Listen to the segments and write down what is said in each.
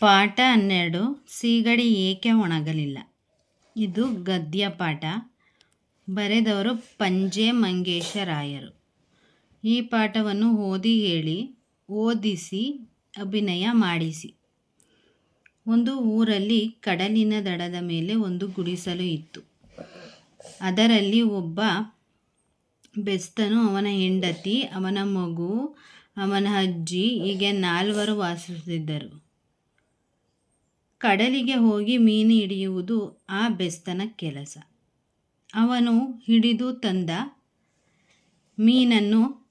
ಪಾಠ ಹನ್ನೆರಡು. ಸೀಗಡಿ ಏಕೆ ಒಣಗಲಿಲ್ಲ? ಇದು ಗದ್ಯ ಪಾಠ. ಬರೆದವರು ಪಂಜೆ ಮಂಗೇಶರಾಯರು. ಈ ಪಾಠವನ್ನು ಓದಿ ಹೇಳಿ, ಓದಿಸಿ, ಅಭಿನಯ ಮಾಡಿಸಿ. ಒಂದು ಊರಲ್ಲಿ ಕಡಲಿನ ದಡದ ಮೇಲೆ ಒಂದು ಗುಡಿಸಲು ಇತ್ತು. ಅದರಲ್ಲಿ ಒಬ್ಬ ಬೆಸ್ತನು, ಅವನ ಹೆಂಡತಿ, ಅವನ ಮಗು, ಅವನ ಅಜ್ಜಿ, ಹೀಗೆ ನಾಲ್ವರು ವಾಸಿಸುತ್ತಿದ್ದರು. ಕಡಲಿಗೆ ಹೋಗಿ ಮೀನು ಹಿಡಿಯುವುದು ಆ ಬೆಸ್ತನ ಕೆಲಸ. ಅವನು ಹಿಡಿದು ತಂದ ಮೀನನ್ನು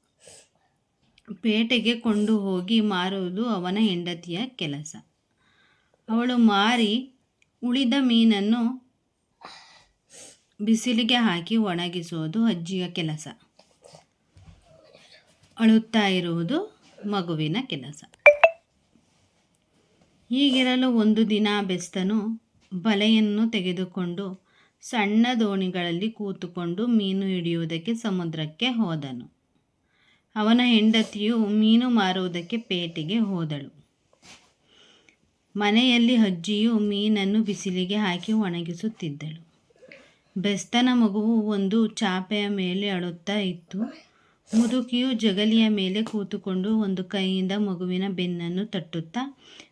ಪೇಟೆಗೆ ಕೊಂಡು ಹೋಗಿ ಮಾರುವುದು ಅವನ ಹೆಂಡತಿಯ ಕೆಲಸ. ಅವಳು ಮಾರಿ ಉಳಿದ ಮೀನನ್ನು ಬಿಸಿಲಿಗೆ ಹಾಕಿ ಒಣಗಿಸುವುದು ಅಜ್ಜಿಯ ಕೆಲಸ. ಅಳುತ್ತಾ ಇರುವುದು ಮಗುವಿನ ಕೆಲಸ. ಹೀಗಿರಲು ಒಂದು ದಿನ ಬೆಸ್ತನು ಬಲೆಯನ್ನು ತೆಗೆದುಕೊಂಡು ಸಣ್ಣ ದೋಣಿಗಳಲ್ಲಿ ಕೂತುಕೊಂಡು ಮೀನು ಹಿಡಿಯುವುದಕ್ಕೆ ಸಮುದ್ರಕ್ಕೆ ಹೋದನು. ಅವನ ಹೆಂಡತಿಯು ಮೀನು ಮಾರುವುದಕ್ಕೆ ಪೇಟೆಗೆ ಹೋದಳು. ಮನೆಯಲ್ಲಿ ಅಜ್ಜಿಯು ಮೀನನ್ನು ಬಿಸಿಲಿಗೆ ಹಾಕಿ ಒಣಗಿಸುತ್ತಿದ್ದಳು. ಬೆಸ್ತನ ಮಗುವು ಒಂದು ಚಾಪೆಯ ಮೇಲೆ ಅಳುತ್ತಾ ಇತ್ತು. ಮುದುಕಿಯು ಜಗಲಿಯ ಮೇಲೆ ಕೂತುಕೊಂಡು ಒಂದು ಕೈಯಿಂದ ಮಗುವಿನ ಬೆನ್ನನ್ನು ತಟ್ಟುತ್ತಾ,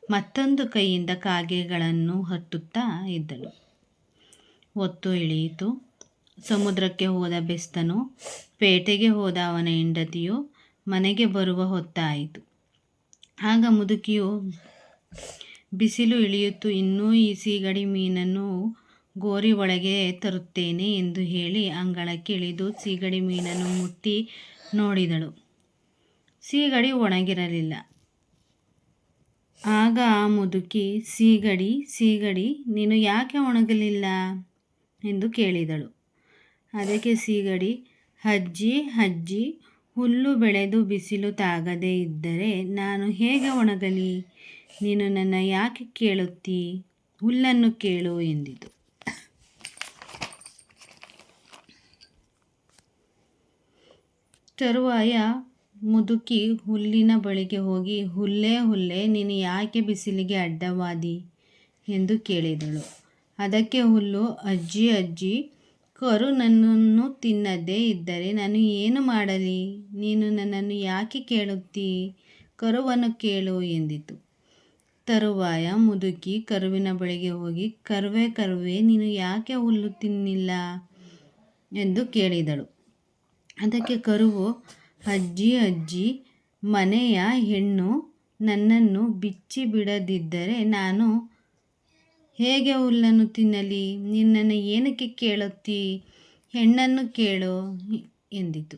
ಮತ್ತೊಂದು ಕೈಯಿಂದ ಕಾಗೆಗಳನ್ನು ಹತ್ತುತ್ತಾ ಇದ್ದಳು. ಹೊತ್ತು ಇಳಿಯಿತು. ಸಮುದ್ರಕ್ಕೆ ಹೋದ ಬೆಸ್ತನು, ಪೇಟೆಗೆ ಹೋದ ಅವನ ಹೆಂಡತಿಯು ಮನೆಗೆ ಬರುವ ಹೊತ್ತಾಯಿತು. ಆಗ ಮುದುಕಿಯು, ಬಿಸಿಲು ಇಳಿಯುತ್ತು ಇನ್ನೂ ಈ ಸೀಗಡಿ ಮೀನನ್ನು ಗೋರಿ ಒಳಗೆ ತರುತ್ತೇನೆ ಎಂದು ಹೇಳಿ ಅಂಗಳಕ್ಕೆ ಇಳಿದು ಸೀಗಡಿ ಮೀನನ್ನು ಮುಟ್ಟಿ ನೋಡಿದಳು. ಸೀಗಡಿ ಒಣಗಿರಲಿಲ್ಲ. ಆಗ ಆ ಮುದುಕಿ, ಸೀಗಡಿ ಸೀಗಡಿ, ನೀನು ಯಾಕೆ ಒಣಗಲಿಲ್ಲ? ಎಂದು ಕೇಳಿದಳು. ಅದಕ್ಕೆ ಸೀಗಡಿ ಹಜ್ಜಿ ಹಜ್ಜಿ ಹುಲ್ಲು ಬೆಳೆದು ಬಿಸಿಲು ತಾಗದೇ ಇದ್ದರೆ ನಾನು ಹೇಗೆ ಒಣಗಲಿ? ನೀನು ನನ್ನ ಯಾಕೆ ಕೇಳುತ್ತೀ? ಹುಲ್ಲನ್ನು ಕೇಳು ಎಂದಿತು. ತರುವಾಯ ಮುದುಕಿ ಹುಲ್ಲಿನ ಬಳಿಗೆ ಹೋಗಿ, ಹುಲ್ಲೇ ಹುಲ್ಲೇ, ನೀನು ಯಾಕೆ ಬಿಸಿಲಿಗೆ ಅಡ್ಡವಾದಿ? ಎಂದು ಕೇಳಿದಳು. ಅದಕ್ಕೆ ಹುಲ್ಲು, ಅಜ್ಜಿ ಅಜ್ಜಿ, ಕರು ನನ್ನನ್ನು ತಿನ್ನದೇ ಇದ್ದರೆ ನಾನು ಏನು ಮಾಡಲಿ? ನೀನು ನನ್ನನ್ನು ಯಾಕೆ ಕೇಳುತ್ತೀ? ಕರುವನ್ನು ಕೇಳು ಎಂದಿತು. ತರುವಾಯ ಮುದುಕಿ ಕರುವಿನ ಬಳಿಗೆ ಹೋಗಿ, ಕರುವೆ ಕರುವೆ, ನೀನು ಯಾಕೆ ಹುಲ್ಲು ತಿನ್ನಿಲ್ಲ? ಎಂದು ಕೇಳಿದಳು. ಅದಕ್ಕೆ ಕರುವು, ಅಜ್ಜಿ ಅಜ್ಜಿ, ಮನೆಯ ಹೆಣ್ಣು ನನ್ನನ್ನು ಬಿಚ್ಚಿ ಬಿಡದಿದ್ದರೆ ನಾನು ಹೇಗೆ ಹುಲ್ಲನ್ನು ತಿನ್ನಲಿ? ನಿನ್ನನ್ನು ಏನಕ್ಕೆ ಕೇಳುತ್ತಿ? ಹೆಣ್ಣನ್ನು ಕೇಳು ಎಂದಿತು.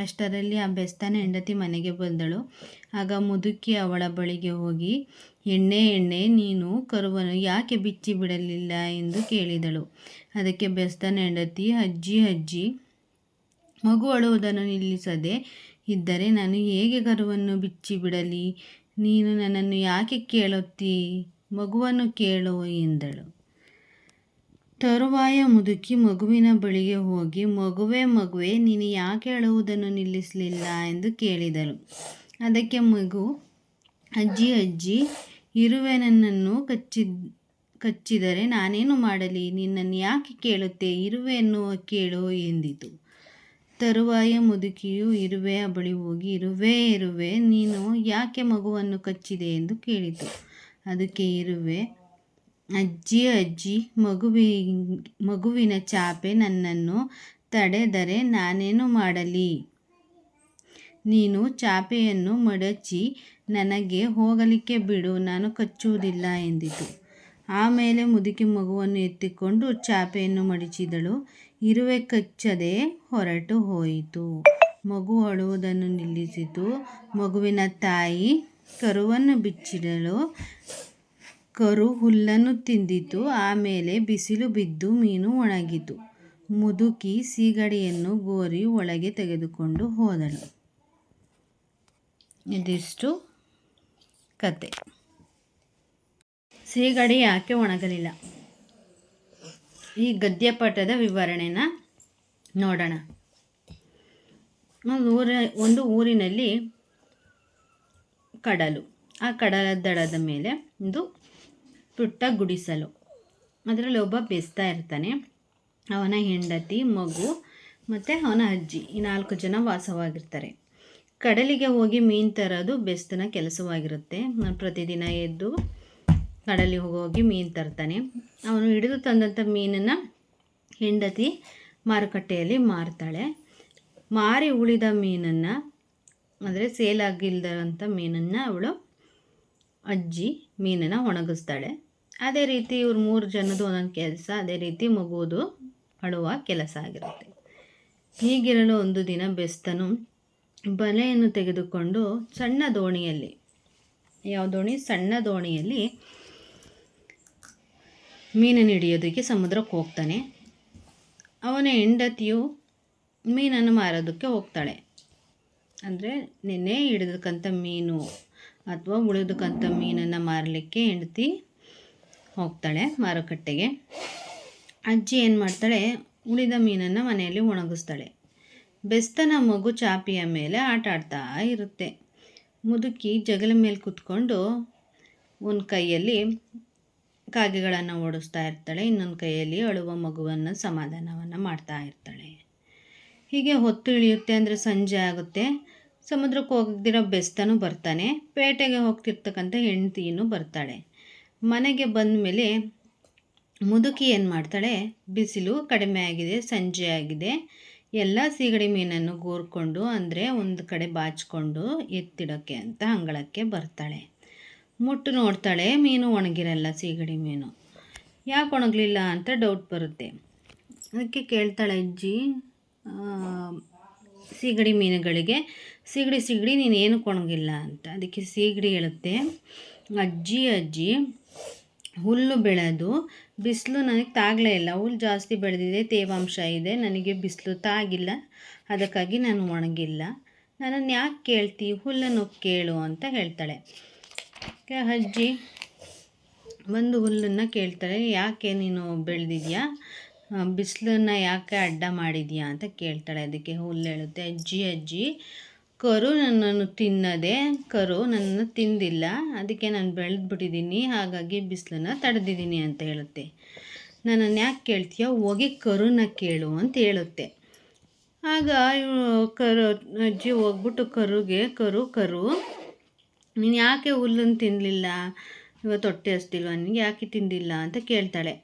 ಅಷ್ಟರಲ್ಲಿ ಆ ಬೆಸ್ತನ ಹೆಂಡತಿ ಮನೆಗೆ ಬಂದಳು. ಆಗ ಮುದುಕಿ ಅವಳ ಬಳಿಗೆ ಹೋಗಿ, ಎಣ್ಣೆ ಎಣ್ಣೆ, ನೀನು ಕರುವನ್ನು ಯಾಕೆ ಬಿಚ್ಚಿ ಬಿಡಲಿಲ್ಲ? ಎಂದು ಕೇಳಿದಳು. ಅದಕ್ಕೆ ಬೆಸ್ತನ ಹೆಂಡತಿ, ಅಜ್ಜಿ ಅಜ್ಜಿ ಮಗು ಅಳುವುದನ್ನು ನಿಲ್ಲಿಸದೆ ಇದ್ದರೆ ನಾನು ಹೇಗೆ ಕರುವನ್ನು ಬಿಚ್ಚಿ ಬಿಡಲಿ? ನೀನು ನನ್ನನ್ನು ಯಾಕೆ ಕೇಳುತ್ತೀ? ಮಗುವನ್ನು ಕೇಳು ಎಂದಳು. ತರುವಾಯ ಮುದುಕಿ ಮಗುವಿನ ಬಳಿಗೆ ಹೋಗಿ, ಮಗುವೆ ಮಗುವೆ, ನೀನು ಯಾಕೆ ಅಳುವುದನ್ನು ನಿಲ್ಲಿಸಲಿಲ್ಲ? ಎಂದು ಕೇಳಿದಳು. ಅದಕ್ಕೆ ಮಗು, ಅಜ್ಜಿ ಅಜ್ಜಿ, ಇರುವೆ ನನ್ನನ್ನು ಕಚ್ಚಿ ಕಚ್ಚಿದರೆ ನಾನೇನು ಮಾಡಲಿ? ನಿನ್ನನ್ನು ಯಾಕೆ ಕೇಳುತ್ತೆ? ಇರುವೆಯನ್ನು ಕೇಳು ಎಂದಿತು. ತರುವಾಯ ಮುದುಕಿಯು ಇರುವೆಯ ಬಳಿ ಹೋಗಿ, ಇರುವೆ ಇರುವೆ, ನೀನು ಯಾಕೆ ಮಗುವನ್ನು ಕಚ್ಚಿದೆ ಎಂದು ಕೇಳಿತು. ಅದಕ್ಕೆ ಇರುವೆ, ಅಜ್ಜಿ ಅಜ್ಜಿ, ಮಗುವಿ, ಮಗುವಿನ ಚಾಪೆ ನನ್ನನ್ನು ತಡೆದರೆ ನಾನೇನು ಮಾಡಲಿ? ನೀನು ಚಾಪೆಯನ್ನು ಮಡಚಿ ನನಗೆ ಹೋಗಲಿಕ್ಕೆ ಬಿಡು, ನಾನು ಕಚ್ಚುವುದಿಲ್ಲ ಎಂದಿತು. ಆಮೇಲೆ ಮುದುಕಿ ಮಗುವನ್ನು ಎತ್ತಿಕೊಂಡು ಚಾಪೆಯನ್ನು ಮಡಿಚಿದಳು. ಇರುವೆ ಕಚ್ಚದೆ ಹೊರಟು ಹೋಯಿತು. ಮಗು ಅಳುವುದನ್ನು ನಿಲ್ಲಿಸಿತು. ಮಗುವಿನ ತಾಯಿ ಕರುವನ್ನು ಬಿಚ್ಚಿಡಲು ಕರು ಹುಲ್ಲನ್ನು ತಿಂದಿತು. ಆಮೇಲೆ ಬಿಸಿಲು ಬಿದ್ದು ಮೀನು ಒಣಗಿತು. ಮುದುಕಿ ಸೀಗಡಿಯನ್ನು ಗೋರಿ ಒಳಗೆ ತೆಗೆದುಕೊಂಡು ಹೋದಳು. ಇದಿಷ್ಟು ಕತೆ. ಸೀಗಡಿ ಯಾಕೆ ಒಣಗಲಿಲ್ಲ? ಈ ಗದ್ಯಪಾಠದ ವಿವರಣೆನ ನೋಡೋಣ. ಒಂದು ಊರ, ಒಂದು ಊರಿನಲ್ಲಿ ಕಡಲು. ಆ ಕಡಲ ದಡದ ಮೇಲೆ ಒಂದು ಪುಟ್ಟ ಗುಡಿಸಲು. ಅದರಲ್ಲಿ ಒಬ್ಬ ಬೆಸ್ತಾ ಇರ್ತಾನೆ. ಅವನ ಹೆಂಡತಿ, ಮಗು ಮತ್ತು ಅವನ ಅಜ್ಜಿ. ಈ ನಾಲ್ಕು ಜನ ವಾಸವಾಗಿರ್ತಾರೆ. ಕಡಲಿಗೆ ಹೋಗಿ ಮೀನು ತರೋದು ಬೆಸ್ತನ ಕೆಲಸವಾಗಿರುತ್ತೆ. ಪ್ರತಿದಿನ ಎದ್ದು ಕಡಲಿಗೆ ಹೋಗಿ ಮೀನು ತರ್ತಾನೆ. ಅವನು ಹಿಡಿದು ತಂದಂಥ ಮೀನನ್ನು ಹೆಂಡತಿ ಮಾರುಕಟ್ಟೆಯಲ್ಲಿ ಮಾರ್ತಾಳೆ. ಮಾರಿ ಉಳಿದ ಮೀನನ್ನು, ಅಂದರೆ ಸೇಲಾಗಿಲ್ದಂಥ ಮೀನನ್ನು ಅವಳು ಅಜ್ಜಿ ಮೀನನ್ನು ಒಣಗಿಸ್ತಾಳೆ. ಅದೇ ರೀತಿ ಇವ್ರು ಮೂರು ಜನದ್ದು ಒಂದೊಂದು ಕೆಲಸ, ಅದೇ ರೀತಿ ಮಗುವುದು ಅಳುವ ಕೆಲಸ ಆಗಿರುತ್ತೆ. ಹೀಗಿರಲು ಒಂದು ದಿನ ಬೆಸ್ತನು ಬಲೆಯನ್ನು ತೆಗೆದುಕೊಂಡು ಸಣ್ಣ ದೋಣಿಯಲ್ಲಿ, ಯಾವ ದೋಣಿ? ಸಣ್ಣ ದೋಣಿಯಲ್ಲಿ ಮೀನನ್ನು ಹಿಡಿಯೋದಕ್ಕೆ ಸಮುದ್ರಕ್ಕೆ ಹೋಗ್ತಾನೆ. ಅವನ ಹೆಂಡತಿಯು ಮೀನನ್ನು ಮಾರೋದಕ್ಕೆ ಹೋಗ್ತಾಳೆ. ಅಂದರೆ ನಿನ್ನೆ ಹಿಡಿದಕ್ಕಂಥ ಮೀನು ಅಥವಾ ಉಳಿದಕ್ಕಂಥ ಮೀನನ್ನು ಮಾರಲಿಕ್ಕೆ ಹೆಂಡತಿ ಹೋಗ್ತಾಳೆ ಮಾರುಕಟ್ಟೆಗೆ. ಅಜ್ಜಿ ಏನು ಮಾಡ್ತಾಳೆ, ಉಳಿದ ಮೀನನ್ನು ಮನೆಯಲ್ಲಿ ಒಣಗಿಸ್ತಾಳೆ. ಬೆಸ್ತನ ಮಗು ಚಾಪಿಯ ಮೇಲೆ ಆಟ ಆಡ್ತಾ ಇರುತ್ತೆ. ಮುದುಕಿ ಜಗಲ ಮೇಲೆ ಕೂತ್ಕೊಂಡು ಒಂದು ಕೈಯಲ್ಲಿ ಕಾಗೆಗಳನ್ನು ಓಡಿಸ್ತಾ ಇರ್ತಾಳೆ, ಇನ್ನೊಂದು ಕೈಯಲ್ಲಿ ಅಳುವ ಮಗುವನ್ನು ಸಮಾಧಾನವನ್ನು ಮಾಡ್ತಾ ಇರ್ತಾಳೆ. ಹೀಗೆ ಹೊತ್ತು ಇಳಿಯುತ್ತೆ ಅಂದರೆ ಸಂಜೆ ಆಗುತ್ತೆ. ಸಮುದ್ರಕ್ಕೆ ಹೋಗದಿರೋ ಬೆಸ್ತನೂ ಬರ್ತಾನೆ, ಪೇಟೆಗೆ ಹೋಗ್ತಿರ್ತಕ್ಕಂಥ ಹೆಂಡತಿಯೂ ಬರ್ತಾಳೆ. ಮನೆಗೆ ಬಂದ ಮೇಲೆ ಮುದುಕಿ ಏನು ಮಾಡ್ತಾಳೆ, ಬಿಸಿಲು ಕಡಿಮೆ ಆಗಿದೆ, ಸಂಜೆ ಆಗಿದೆ, ಎಲ್ಲ ಸೀಗಡಿ ಮೀನನ್ನು ಗೋರ್ಕೊಂಡು ಅಂದರೆ ಒಂದು ಕಡೆ ಬಾಚಿಕೊಂಡು ಎತ್ತಿಡೋಕ್ಕೆ ಅಂತ ಅಂಗಳಕ್ಕೆ ಬರ್ತಾಳೆ. ಮುಟ್ಟು ನೋಡ್ತಾಳೆ, ಮೀನು ಒಣಗಿರಲ್ಲ ಸೀಗಡಿ ಮೀನು. ಯಾಕೆ ಒಣಗಲಿಲ್ಲ ಅಂತ ಡೌಟ್ ಬರುತ್ತೆ. ಅದಕ್ಕೆ ಕೇಳ್ತಾಳೆ, ಅಜ್ಜಿ ಸೀಗಡಿ ಮೀನುಗಳಿಗೆ ಸೀಗಡಿ ಸೀಗಡಿ ನೀನು ಏನು ಒಣಗಿಲ್ಲ ಅಂತ. ಅದಕ್ಕೆ ಸೀಗಡಿ ಹೇಳುತ್ತೆ, ಅಜ್ಜಿ ಅಜ್ಜಿ, ಹುಲ್ಲು ಬೆಳೆದು ಬಿಸಿಲು ನನಗೆ ತಾಗಲೇ ಇಲ್ಲ. ಹುಲ್ಲು ಜಾಸ್ತಿ ಬೆಳೆದಿದೆ, ತೇವಾಂಶ ಇದೆ, ನನಗೆ ಬಿಸಿಲು ತಾಗಿಲ್ಲ, ಅದಕ್ಕಾಗಿ ನಾನು ಒಣಗಿಲ್ಲ. ನನ್ನನ್ನು ಯಾಕೆ ಕೇಳ್ತಿ? ಹುಲ್ಲನ್ನು ಕೇಳು ಅಂತ ಹೇಳ್ತಾಳೆ. ಅಜ್ಜಿ? ಒಂದು ಹುಲ್ಲನ್ನು ಕೇಳ್ತಾರೆ, ಯಾಕೆ ನೀನು ಬೆಳೆದಿದ್ಯಾ? ಬಿಸಿಲನ್ನು ಯಾಕೆ ಅಡ್ಡ ಮಾಡಿದ್ಯಾ? ಅಂತ ಕೇಳ್ತಾಳೆ. ಅದಕ್ಕೆ ಹುಲ್ಲು ಹೇಳುತ್ತೆ, ಅಜ್ಜಿ ಅಜ್ಜಿ, ಕರು ನನ್ನನ್ನು ತಿನ್ನದೆ, ಕರು ನನ್ನನ್ನು ತಿಂದಿಲ್ಲ. ಅದಕ್ಕೆ ನಾನು ಬೆಳೆದ್ಬಿಟ್ಟಿದ್ದೀನಿ. ಹಾಗಾಗಿ ಬಿಸಿಲನ್ನು ತಡೆದಿದ್ದೀನಿ ಅಂತ ಹೇಳುತ್ತೆ. ನನ್ನನ್ನು ಯಾಕೆ ಕೇಳ್ತೀಯ? ಹೋಗಿ ಕರುನ ಕೇಳು ಅಂತ ಹೇಳುತ್ತೆ. ಆಗ ಕರು, ಅಜ್ಜಿ ಹೋಗ್ಬಿಟ್ಟು ಕರುಗೆ, ಕರು ಕರು ನೀನು ಯಾಕೆ ಹುಲ್ಲನ್ನು ತಿನ್ನಲಿಲ್ಲ ಇವತ್ತು ಹೊಟ್ಟೆ ಹಸ್ತಿಲ್ವ ನಿನಗೆ? ಯಾಕೆ ತಿಂದಿಲ್ಲ ಅಂತ ಕೇಳ್ತಾಳೆ.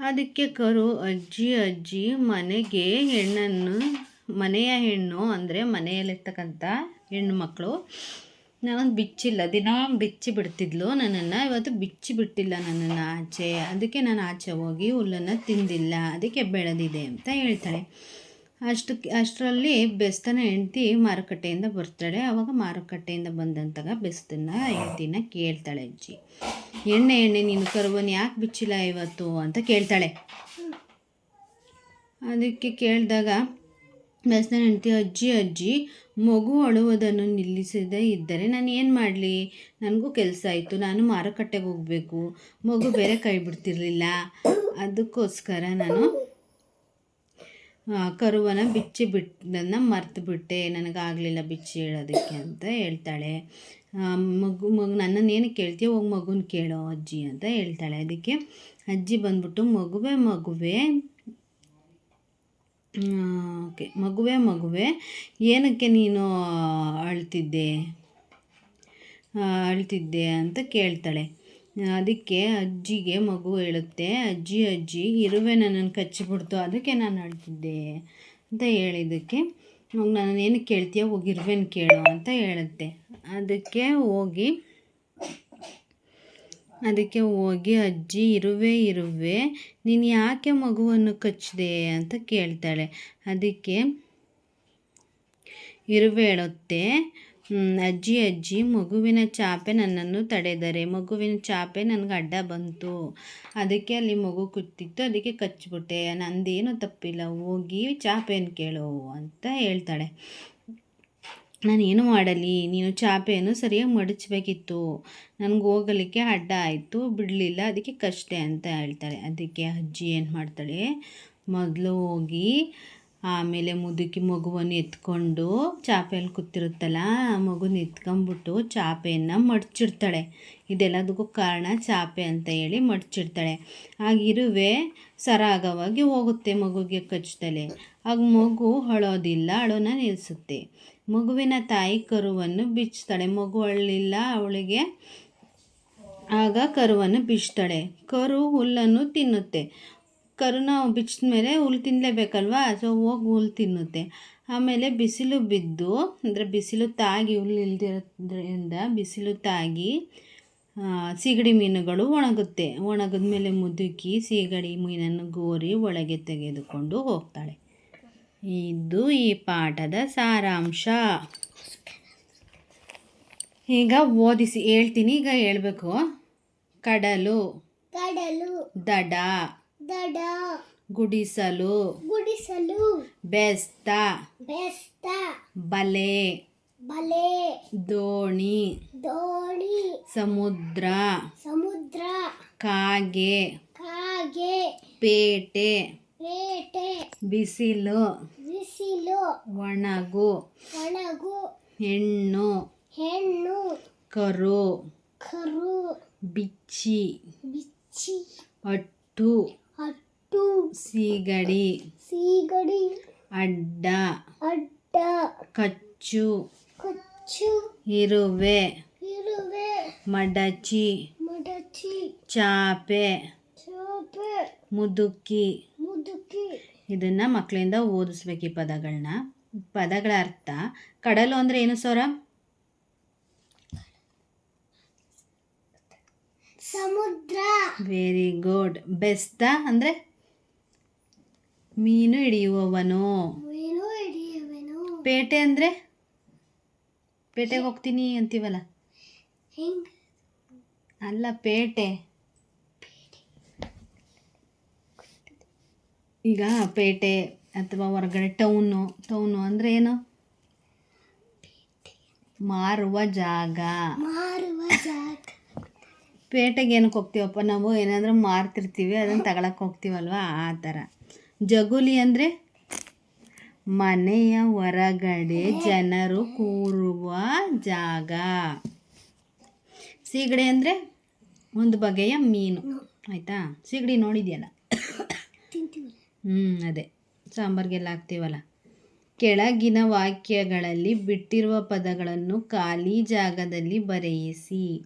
ಅದಕ್ಕೆ ಕರು ಅಜ್ಜಿ ಅಜ್ಜಿ ಮನೆಗೆ ಹೆಣ್ಣನ್ನು, ಮನೆಯ ಹೆಣ್ಣು ಅಂದರೆ ಮನೆಯಲ್ಲಿರ್ತಕ್ಕಂಥ ಹೆಣ್ಣು ಮಕ್ಕಳು ನಾನು ಬಿಚ್ಚಿಲ್ಲ, ದಿನ ಬಿಚ್ಚಿ ಬಿಡ್ತಿದ್ಲು ನನ್ನನ್ನು. ಇವತ್ತು ಬಿಚ್ಚಿ ಬಿಟ್ಟಿಲ್ಲ ನನ್ನನ್ನು ಆಚೆ. ಅದಕ್ಕೆ ನಾನು ಆಚೆ ಹೋಗಿ ಹುಲ್ಲನ್ನು ತಿಂದಿಲ್ಲ. ಅದಕ್ಕೆ ಬೆಳೆದಿದೆ ಅಂತ ಹೇಳ್ತಾಳೆ. ಅಷ್ಟು ಅಷ್ಟರಲ್ಲಿ ಬೆಸ್ತನ ಹೆಂಡ್ತಿ ಮಾರುಕಟ್ಟೆಯಿಂದ ಬರ್ತಾಳೆ. ಆವಾಗ ಮಾರುಕಟ್ಟೆಯಿಂದ ಬಂದಂತಾಗ ಬೆಸ್ತನ ಹೆಂಡ್ತಿನ ಕೇಳ್ತಾಳೆ ಅಜ್ಜಿ. ಎಣ್ಣೆ ಎಣ್ಣೆ ನೀನು ಕರುವನ್ನು ಯಾಕೆ ಬಿಚ್ಚಿಲ್ಲ ಇವತ್ತು? ಅಂತ ಕೇಳ್ತಾಳೆ. ಅದಕ್ಕೆ ಕೇಳಿದಾಗ ಬೆಸ್ತನ ಹೆಂಡ್ತಿ, ಅಜ್ಜಿ ಅಜ್ಜಿ, ಮಗು ಅಳುವುದನ್ನು ನಿಲ್ಲಿಸದೇ ಇದ್ದರೆ ನಾನು ಏನು ಮಾಡಲಿ? ನನಗೂ ಕೆಲಸ ಆಯಿತು. ನಾನು ಮಾರುಕಟ್ಟೆಗೆ ಹೋಗಬೇಕು. ಮಗು ಬೇರೆ ಕೈ ಬಿಡ್ತಿರ್ಲಿಲ್ಲ. ಅದಕ್ಕೋಸ್ಕರ ನಾನು ಕರುವನ್ನು ಬಿಚ್ಚಿ ಬಿಟ್ಟದನ್ನು ಮರ್ತು ಬಿಟ್ಟೆ ನನಗಾಗಲಿಲ್ಲ ಬಿಚ್ಚಿ ಹೇಳೋದಕ್ಕೆ ಅಂತ ಹೇಳ್ತಾಳೆ. ಮಗು ಮಗು, ನನ್ನನ್ನು ಏನು ಕೇಳ್ತೀಯ ಹೋಗಿ ಮಗುನ ಕೇಳೋ ಅಜ್ಜಿ ಅಂತ ಹೇಳ್ತಾಳೆ. ಅದಕ್ಕೆ ಅಜ್ಜಿ ಬಂದ್ಬಿಟ್ಟು, ಮಗುವೆ ಮಗುವೆ. ಓಕೆ, ಮಗುವೆ ಮಗುವೆ, ಏನಕ್ಕೆ ನೀನು ಅಳ್ತಿದ್ದೆ? ಅಳ್ತಿದ್ದೆ? ಅಂತ ಕೇಳ್ತಾಳೆ. ಅದಕ್ಕೆ ಅಜ್ಜಿಗೆ ಮಗು ಹೇಳುತ್ತೆ, ಅಜ್ಜಿ ಅಜ್ಜಿ, ಇರುವೆ ನನ್ನನ್ನು ಕಚ್ಚಿಬಿಡ್ತು, ಅದಕ್ಕೆ ನಾನು ಅಳ್ತಿದ್ದೆ ಅಂತ ಹೇಳಿದ್ದಕ್ಕೆ ನಾನು ಏನು ಕೇಳ್ತೀಯ, ಹೋಗಿ ಇರುವೆನ ಕೇಳು ಅಂತ ಹೇಳುತ್ತೆ. ಅದಕ್ಕೆ ಹೋಗಿ ಅದಕ್ಕೆ ಹೋಗಿ, ಅಜ್ಜಿ, ಇರುವೆ ಇರುವೆ, ನೀನು ಯಾಕೆ ಮಗುವನ್ನು ಕಚ್ಚಿದೆ ಅಂತ ಕೇಳ್ತಾಳೆ. ಅದಕ್ಕೆ ಇರುವೆ ಹೇಳುತ್ತೆ ಅಜ್ಜಿ ಅಜ್ಜಿ, ಮಗುವಿನ ಚಾಪೆ ನನ್ನನ್ನು ತಡೆದರೆ. ಮಗುವಿನ ಚಾಪೆ ನನಗೆ ಅಡ್ಡ ಬಂತು. ಅದಕ್ಕೆ ಅಲ್ಲಿ ಮಗು ಕೂತಿತ್ತು, ಅದಕ್ಕೆ ಕಚ್ಚಿಬಿಟ್ಟೆ ನಂದೇನು ತಪ್ಪಿಲ್ಲ, ಹೋಗಿ ಚಾಪೆಯನ್ನು ಕೇಳು ಅಂತ ಹೇಳ್ತಾಳೆ. ನಾನೇನು ಮಾಡಲಿ? ನೀನು ಚಾಪೆಯನ್ನು ಸರಿಯಾಗಿ ಮಡಚಬೇಕಿತ್ತು. ನನಗೆ ಹೋಗಲಿಕ್ಕೆ ಅಡ್ಡ ಆಯಿತು, ಬಿಡಲಿಲ್ಲ, ಅದಕ್ಕೆ ಕಷ್ಟೆ ಅಂತ ಹೇಳ್ತಾಳೆ. ಅದಕ್ಕೆ ಅಜ್ಜಿ ಏನು ಮಾಡ್ತಾಳೆ ಮೊದಲು ಹೋಗಿ ಆಮೇಲೆ ಮುದುಕಿ ಮಗುವನ್ನು ಎತ್ಕೊಂಡು ಚಾಪೆಯಲ್ಲಿ ಕೂತಿರುತ್ತಲ್ಲ, ಆ ಮಗುನ ಎತ್ಕೊಂಬಿಟ್ಟು ಚಾಪೆಯನ್ನು ಮಡಚಿಡ್ತಾಳೆ. ಇದೆಲ್ಲದಕ್ಕೂ ಕಾರಣ ಚಾಪೆ ಅಂತ ಹೇಳಿ ಮಡಚಿಡ್ತಾಳೆ. ಆಗ ಇರುವೆ ಸರಾಗವಾಗಿ ಹೋಗುತ್ತೆ ಮಗುಗೆ ಕಚ್ಚುತ್ತಲೆ. ಆಗ ಮಗು ಅಳೋದಿಲ್ಲ, ಅಳೋನ ನಿಲ್ಲಿಸುತ್ತೆ ಮಗುವಿನ ತಾಯಿ ಕರುವನ್ನು ಬಿಚ್ಚುತ್ತಾಳೆ ಮಗು ಅಳಲಿಲ್ಲ ಅವಳಿಗೆ ಆಗ ಕರುವನ್ನು ಬಿಚ್ತಾಳೆ. ಕರು ಹುಲ್ಲನ್ನು ತಿನ್ನುತ್ತೆ. ಕರುನ ಬಿಚ್ಚಿದ ಮೇಲೆ ಹುಲ್ಲು ತಿನ್ನಲೇಬೇಕಲ್ವಾ ಸೊ ಹೋಗಿ ಹುಲ್ಲು ತಿನ್ನುತ್ತೆ. ಆಮೇಲೆ ಬಿಸಿಲು ಬಿದ್ದು ಅಂದರೆ ಬಿಸಿಲು ತಾಗಿ ಹುಲ್ಲು ಇಲ್ದಿರೋದ್ರಿಂದ ಬಿಸಿಲು ತಾಗಿ ಸಿಗಡಿ ಸೀಗಡಿ ಮೀನುಗಳು ಒಣಗುತ್ತೆ. ಒಣಗಿದ ಮೇಲೆ ಮುದುಕಿ ಸೀಗಡಿ ಮೀನನ್ನು ಗೋರಿ ಒಳಗೆ ತೆಗೆದುಕೊಂಡು ಹೋಗ್ತಾಳೆ. ಇದು ಈ ಪಾಠದ ಸಾರಾಂಶ. ಈಗ ಓದಿಸಿ ಹೇಳ್ತೀನಿ. ಈಗ ಹೇಳ್ಬೇಕು. ಕಡಲು. ಕಡಲು. ದಡ. ದಡ ಗುಡಿಸಲು. ಗುಡಿಸಲು. ಬೆಸ್ತ. ಬೆಸ್ತ. ಬಲೆ. ಬಲೆ. ದೋಣಿ. ದೋಣಿ. ಸಮುದ್ರ. ಸಮುದ್ರ. ಕಾಗೆ. ಕಾಗೆ. ಪೇಟೆ. ಪೇಟೆ. ಬಿಸಿಲು. ಬಿಸಿಲು. ಒಣಗು. ಒಣಗು. ಹೆಣ್ಣು. ಹೆಣ್ಣು. ಕರು. ಕರು. ಬಿಚ್ಚಿ. ಬಿಚ್ಚಿ. ಅಟ್ಟು. ಹಟ್ಟು ಸೀಗಡಿ. ಸೀಗಡಿ. ಅಡ್ಡ. ಅಡ್ಡ. ಕಚ್ಚು. ಕಚ್ಚು. ಇರುವೆ. ಇರುವೆ. ಮಡಚಿ. ಮಡಚಿ. ಚಾಪೆ. ಚಾಪೆ. ಮುದುಕಿ. ಮುದುಕಿ. ಇದನ್ನು ಮಕ್ಕಳಿಂದ ಓದಿಸ್ಬೇಕು ಈ ಪದಗಳನ್ನ ಪದಗಳ ಅರ್ಥ. ಕಡಲು ಅಂದರೆ ಏನು ಸೌರ? ಸಮುದ್ರ. ವೆರಿ ಗುಡ್ ಬೆಸ್ತ ಅಂದರೆ? ಮೀನು ಹಿಡಿಯುವವನು. ಮೀನು ಹಿಡಿಯುವೆನು. ಪೇಟೆ ಅಂದರೆ? ಪೇಟೆಗೆ ಹೋಗ್ತೀನಿ ಅಂತೀವಲ್ಲ? ಹೆಂಗ್? ಅಲ್ಲ ಪೇಟೆ. ಈಗ ಪೇಟೆ ಅಥವಾ ಹೊರಗಡೆ ಟೌನು. ಟೌನು ಅಂದರೆ ಏನು? ಮಾರುವ ಜಾಗ. ಮಾರುವ ಜಾಗ. ಪೇಟೆಗೆ ಏನಕ್ಕೆ ಹೋಗ್ತೀವಪ್ಪ? ನಾವು ಏನಾದರೂ ಮಾರ್ತಿರ್ತೀವಿ ಅದನ್ನು ತಗೊಳಕ್ಕೆ ಹೋಗ್ತೀವಲ್ವ? ಆ ಥರ. ಜಗುಲಿ ಅಂದರೆ? ಮನೆಯ ಹೊರಗಡೆ ಜನರು ಕೂರುವ ಜಾಗ. ಸೀಗಡಿ ಅಂದರೆ ಒಂದು ಬಗೆಯ ಮೀನು. ಆಯಿತಾ? ಸೀಗಡಿ ನೋಡಿದೆಯಲ್ಲ? ಹ್ಞೂ ಅದೇ. ಸಾಂಬಾರಿಗೆಲ್ಲ ಹಾಕ್ತೀವಲ್ಲ? ಕೆಳಗಿನ ವಾಕ್ಯಗಳಲ್ಲಿ ಬಿಟ್ಟಿರುವ ಪದಗಳನ್ನು ಖಾಲಿ ಜಾಗದಲ್ಲಿ ಬರೆಯಿಸಿ.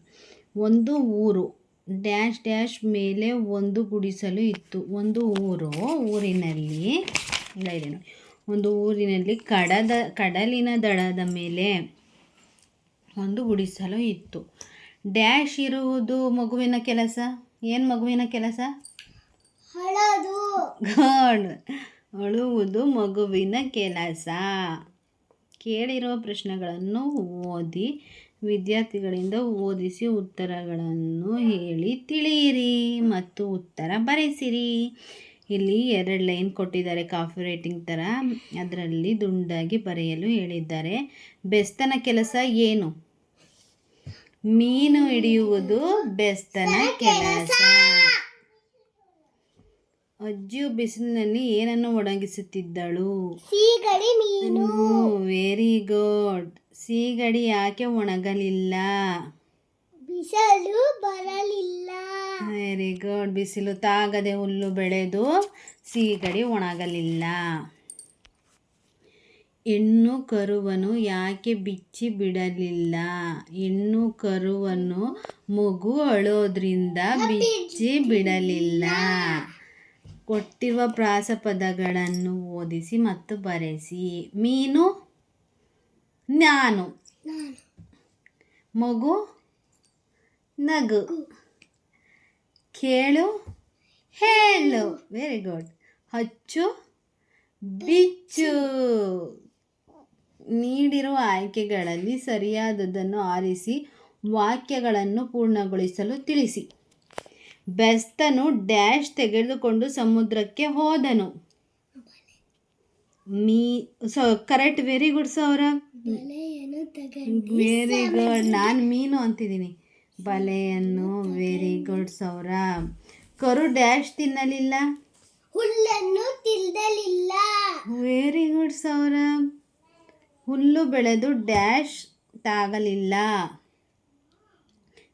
ಒಂದು ಊರು ಡ್ಯಾಶ್ ಡ್ಯಾಶ್ ಮೇಲೆ ಒಂದು ಗುಡಿಸಲು ಇತ್ತು. ಒಂದು ಊರು ಊರಿನಲ್ಲಿ ಇಲ್ಲ ಇದೆ ಒಂದು ಊರಿನಲ್ಲಿ ಕಡದ ಕಡಲಿನ ದಡದ ಮೇಲೆ ಒಂದು ಗುಡಿಸಲು ಇತ್ತು. ಡ್ಯಾಶ್ ಇರುವುದು ಮಗುವಿನ ಕೆಲಸ? ಏನು ಮಗುವಿನ ಕೆಲಸ? ಅಳುವುದು ಮಗುವಿನ ಕೆಲಸ. ಕೇಳಿರುವ ಪ್ರಶ್ನೆಗಳನ್ನು ಓದಿ ವಿದ್ಯಾರ್ಥಿಗಳಿಂದ ಓದಿಸಿ ಉತ್ತರಗಳನ್ನು ಹೇಳಿ ತಿಳಿಯಿರಿ ಮತ್ತು ಉತ್ತರ ಬರೆಸಿರಿ. ಇಲ್ಲಿ ಎರಡು ಲೈನ್ ಕೊಟ್ಟಿದ್ದಾರೆ. ಕಾಫಿ ರೈಟಿಂಗ್ ಥರ ಅದರಲ್ಲಿ ದುಂಡಾಗಿ ಬರೆಯಲು ಹೇಳಿದ್ದಾರೆ. ಬೆಸ್ತನ ಕೆಲಸ ಏನು? ಮೀನು ಹಿಡಿಯುವುದು ಬೆಸ್ತನ ಕೆಲಸ. ಅಜ್ಜಿಯು ಬಿಸಿಲಿನಲ್ಲಿ ಏನನ್ನು ಒಣಗಿಸುತ್ತಿದ್ದಳು? ವೆರಿ ಗುಡ್ ಸೀಗಡಿ ಯಾಕೆ ಒಣಗಲಿಲ್ಲ? ಬಿಸಿಲು ಬರಲಿಲ್ಲ. ವೆರಿ ಗುಡ್ ಬಿಸಿಲು ತಾಗದೆ ಹುಲ್ಲು ಬೆಳೆದು ಸೀಗಡಿ ಒಣಗಲಿಲ್ಲ. ಹೆಣ್ಣು ಕರುವನು ಯಾಕೆ ಬಿಚ್ಚಿ ಬಿಡಲಿಲ್ಲ? ಹೆಣ್ಣು ಕರುವನು ಮಗು ಅಳೋದ್ರಿಂದ ಬಿಚ್ಚಿ ಬಿಡಲಿಲ್ಲ. ಕೊಟ್ಟಿರುವ ಪ್ರಾಸಪದಗಳನ್ನು ಓದಿಸಿ ಮತ್ತು ಬರೆಸಿ. ಮೀನು? ನಾನು. ಮಗು. ನಗು. ಕೇಳು. ಹೇಳು. ವೆರಿ ಗುಡ್ ಹಚ್ಚು. ಬಿಚ್ಚು. ನೀಡಿರುವ ಆಯ್ಕೆಗಳಲ್ಲಿ ಸರಿಯಾದದನ್ನು ಆರಿಸಿ ವಾಕ್ಯಗಳನ್ನು ಪೂರ್ಣಗೊಳಿಸಲು ತಿಳಿಸಿ. ಬೆಸ್ತನು ಡ್ಯಾಶ್ ತೆಗೆದುಕೊಂಡು ಸಮುದ್ರಕ್ಕೆ ಹೋದನು. ಮೀ ಸೊ ಕರೆಕ್ಟ್ ವೆರಿ ಗುಡ್ ಸೌರ ವೆರಿ ಗುಡ್ ನಾನು ಮೀನು ಅಂತಿದ್ದೀನಿ. ಬಲೆಯನ್ನು ವೆರಿ ಗುಡ್ ಸೌರ ಕರು ಡ್ಯಾಶ್ ತಿನ್ನಲಿಲ್ಲ? ಹುಲ್ಲನ್ನು ತಿಂದಲಿಲ್ಲ. ವೆರಿ ಗುಡ್ ಸೌರ ಹುಲ್ಲು ಬೆಳೆದು ಡ್ಯಾಶ್ ತಾಗಲಿಲ್ಲ.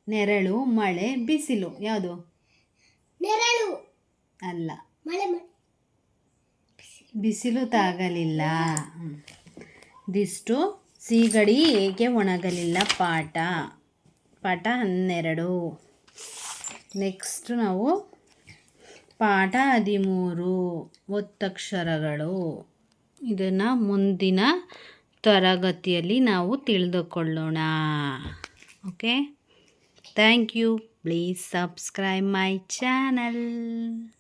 ನೆರಳು ಮಳೆ ಬಿಸಿಲು ಯಾವುದು? ನೆರಳು. ಅಲ್ಲ. ಮಳೆ. ಬಿಸಿಲು ತಾಗಲಿಲ್ಲ. ದಿಷ್ಟು ಇದಿಷ್ಟು ಸೀಗಡಿ ಏಕೆ ಒಣಗಲಿಲ್ಲ? ಪಾಠ. ಪಾಠ ಹನ್ನೆರಡು. ನೆಕ್ಸ್ಟ್ ನಾವು ಪಾಠ ಹದಿಮೂರು ಒತ್ತಕ್ಷರಗಳು. ಇದನ್ನು ಮುಂದಿನ ತರಗತಿಯಲ್ಲಿ ನಾವು ತಿಳಿದುಕೊಳ್ಳೋಣ. Okay? Thank you. Please subscribe my channel.